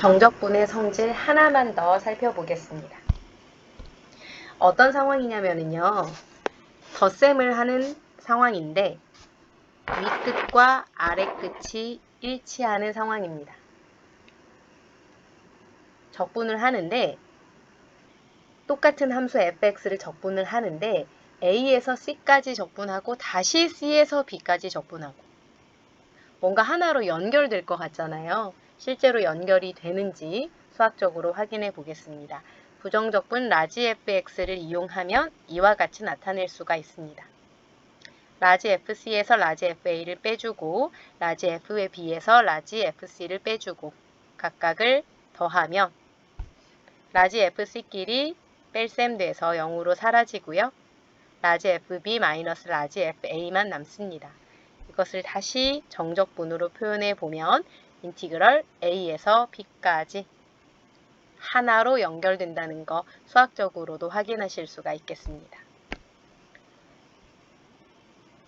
정적분의 성질 하나만 더 살펴보겠습니다. 어떤 상황이냐면요. 덧셈을 하는 상황인데 윗끝과 아래끝이 일치하는 상황입니다. 적분을 하는데 똑같은 함수 fx를 적분을 하는데 a에서 c까지 적분하고 다시 c에서 b까지 적분하고 뭔가 하나로 연결될 것 같잖아요. 실제로 연결이 되는지 수학적으로 확인해 보겠습니다. 부정적분 라지 fx를 이용하면 이와 같이 나타낼 수가 있습니다. 라지 fc에서 라지 fa를 빼주고 라지 f의 b에서 라지 fc를 빼주고 각각을 더하면 라지 fc끼리 뺄셈 돼서 0으로 사라지고요. 라지 fb 마이너스 라지 fa만 남습니다. 이것을 다시 정적분으로 표현해 보면 인티그럴 a에서 b까지 하나로 연결된다는 거 수학적으로도 확인하실 수가 있겠습니다.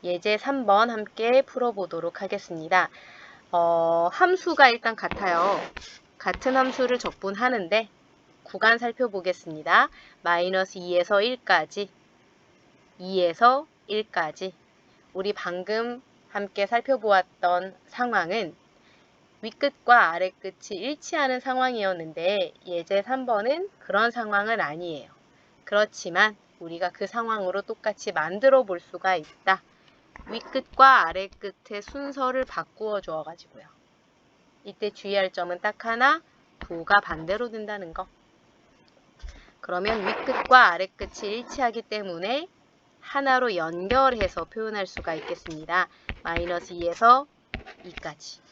예제 3번 함께 풀어보도록 하겠습니다. 어, 함수가 일단 같아요. 같은 함수를 적분하는데 구간 살펴보겠습니다. 마이너스 2에서 1까지 2에서 1까지 우리 방금 함께 살펴보았던 상황은 윗끝과 아래끝이 일치하는 상황이었는데 예제 3번은 그런 상황은 아니에요. 그렇지만 우리가 그 상황으로 똑같이 만들어 볼 수가 있다. 윗끝과 아래끝의 순서를 바꾸어 주어 가지고요. 이때 주의할 점은 딱 하나, 부가 반대로 된다는 거. 그러면 윗끝과 아래끝이 일치하기 때문에 하나로 연결해서 표현할 수가 있겠습니다. 마이너스 2에서 2까지.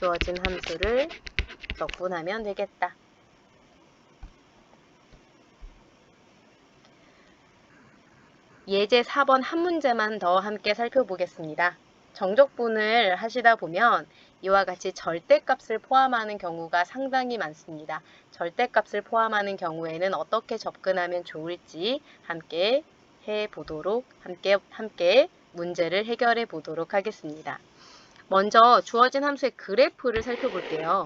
주어진 함수를 적분하면 되겠다. 예제 4번 한 문제만 더 함께 살펴보겠습니다. 정적분을 하시다 보면 이와 같이 절대값을 포함하는 경우가 상당히 많습니다. 절대값을 포함하는 경우에는 어떻게 접근하면 좋을지 함께 해 보도록 함께 함께 문제를 해결해 보도록 하겠습니다. 먼저 주어진 함수의 그래프를 살펴볼게요.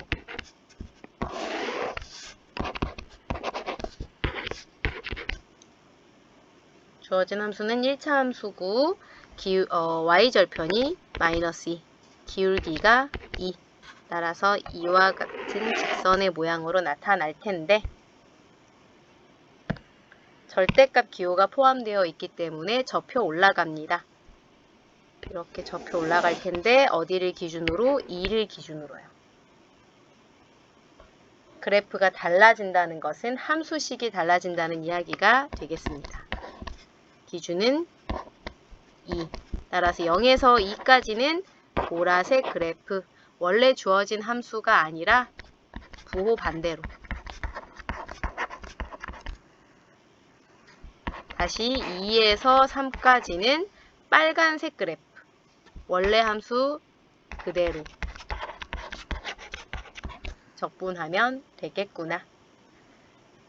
주어진 함수는 1차 함수고 기우, 어, y절편이 마이너스 2, 기울기가 2 따라서 이와 같은 직선의 모양으로 나타날 텐데 절대값 기호가 포함되어 있기 때문에 접혀 올라갑니다. 이렇게 접혀 올라갈 텐데 어디를 기준으로? 2를 기준으로요. 그래프가 달라진다는 것은 함수식이 달라진다는 이야기가 되겠습니다. 기준은 2. 따라서 0에서 2까지는 보라색 그래프, 원래 주어진 함수가 아니라 부호 반대로. 다시 2에서 3까지는 빨간색 그래프, 원래 함수 그대로 적분하면 되겠구나.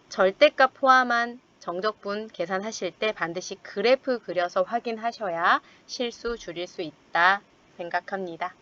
절대값 포함한 정적분 계산하실 때 반드시 그래프 그려서 확인하셔야 실수 줄일 수 있다 생각합니다.